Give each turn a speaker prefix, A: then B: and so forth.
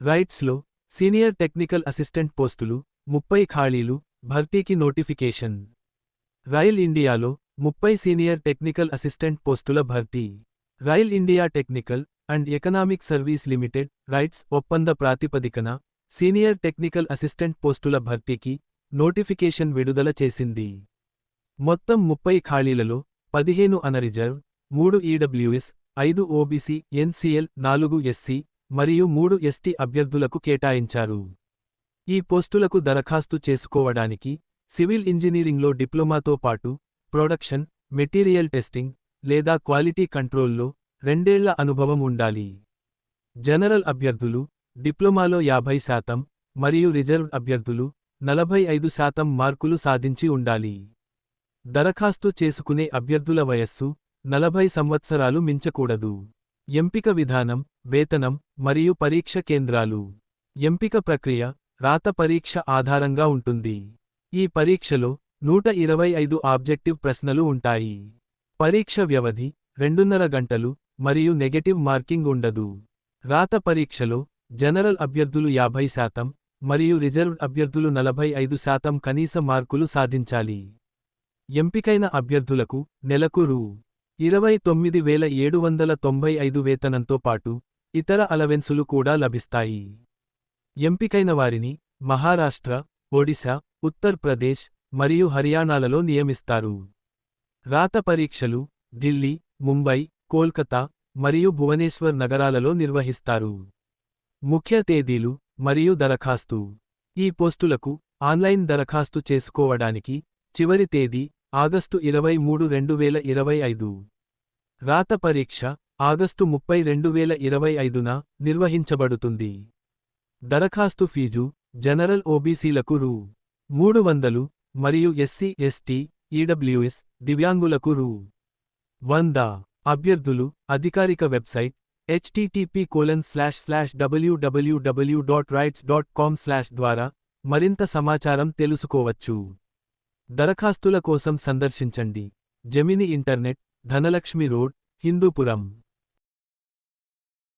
A: రైట్స్లో senior technical assistant పోస్టులు ముప్పై ఖాళీలు భర్తీకి నోటిఫికేషన్. రైల్ ఇండియాలో ముప్పై సీనియర్ టెక్నికల్ అసిస్టెంట్ పోస్టుల భర్తీ. Rail India technical and economic service limited RITES ఒప్పంద ప్రాతిపదికన సీనియర్ టెక్నికల్ అసిస్టెంట్ పోస్టుల భర్తీకి నోటిఫికేషన్ విడుదల చేసింది. మొత్తం ముప్పై ఖాళీలలో పదిహేను అనరిజర్వ్ మూడు ఈడబ్ల్యూఎస్ ఐదు ఓబీసీ ఎన్సీఎల్ నాలుగు ఎస్సీ మరియు మూడు ఎస్టీ అభ్యర్థులకు కేటాయించారు. ఈ పోస్టులకు దరఖాస్తు చేసుకోవడానికి సివిల్ ఇంజనీరింగ్లో డిప్లొమాతో పాటు ప్రొడక్షన్ మెటీరియల్ టెస్టింగ్ లేదా క్వాలిటీ కంట్రోల్లో రెండేళ్ళ అనుభవం ఉండాలి. జనరల్ అభ్యర్థులు డిప్లొమాలో యాభై శాతం మరియు రిజర్వ్ అభ్యర్థులు నలభై ఐదు శాతం మార్కులు సాధించి ఉండాలి. దరఖాస్తు చేసుకునే అభ్యర్థుల వయస్సు నలభై సంవత్సరాలు మించకూడదు. ఎంపిక విధానం వేతనం మరియు పరీక్ష కేంద్రాలు. ఎంపిక ప్రక్రియ రాత పరీక్ష ఆధారంగా ఉంటుంది. ఈ పరీక్షలో నూట ఇరవై ఐదు ఆబ్జెక్టివ్ ప్రశ్నలు ఉంటాయి. పరీక్ష వ్యవధి రెండున్నర గంటలు మరియు నెగటివ్ మార్కింగ్ ఉండదు. రాత పరీక్షలో జనరల్ అభ్యర్థులు యాభై శాతం మరియు రిజర్వ్ అభ్యర్థులు నలభై ఐదు శాతం కనీస మార్కులు సాధించాలి. ఎంపికైన అభ్యర్థులకు నెలకు రూ. ఇరవై తొమ్మిది వేల ఏడు వందల తొంభై ఐదు వేతనంతో పాటు ఇతర అలవెన్సులు కూడా లభిస్తాయి. ఎంపికైన వారిని మహారాష్ట్ర ఒడిశా ఉత్తర్ ప్రదేశ్ మరియు హర్యానాలలో నియమిస్తారు. రాత పరీక్షలు ఢిల్లీ ముంబై కోల్కతా మరియు భువనేశ్వర్ నగరాలలో నిర్వహిస్తారు. ముఖ్య తేదీలు మరియు దరఖాస్తు. ఈ పోస్టులకు ఆన్లైన్ దరఖాస్తు చేసుకోవడానికి చివరి తేదీ ఆగస్టు ఇరవై మూడు రెండు వేల ఇరవై ఐదు. రాత పరీక్ష ఆగస్టు ముప్పై రెండు వేల ఇరవై ఐదున నిర్వహించబడుతుంది. దరఖాస్తు ఫీజు జనరల్ ఓబీసీలకు రూ. మూడు వందలు మరియు ఎస్సీ ఎస్టీ ఈడబ్ల్యూఎస్ దివ్యాంగులకు రూ. వంద. అభ్యర్థులు అధికారిక website http colon slash slash W W W dot RITES dot com slash ద్వారా మరింత సమాచారం తెలుసుకోవచ్చు. దరఖాస్తుల కోసం సందర్శించండి. Jamini internet Dhanalakshmi road Hindupuram.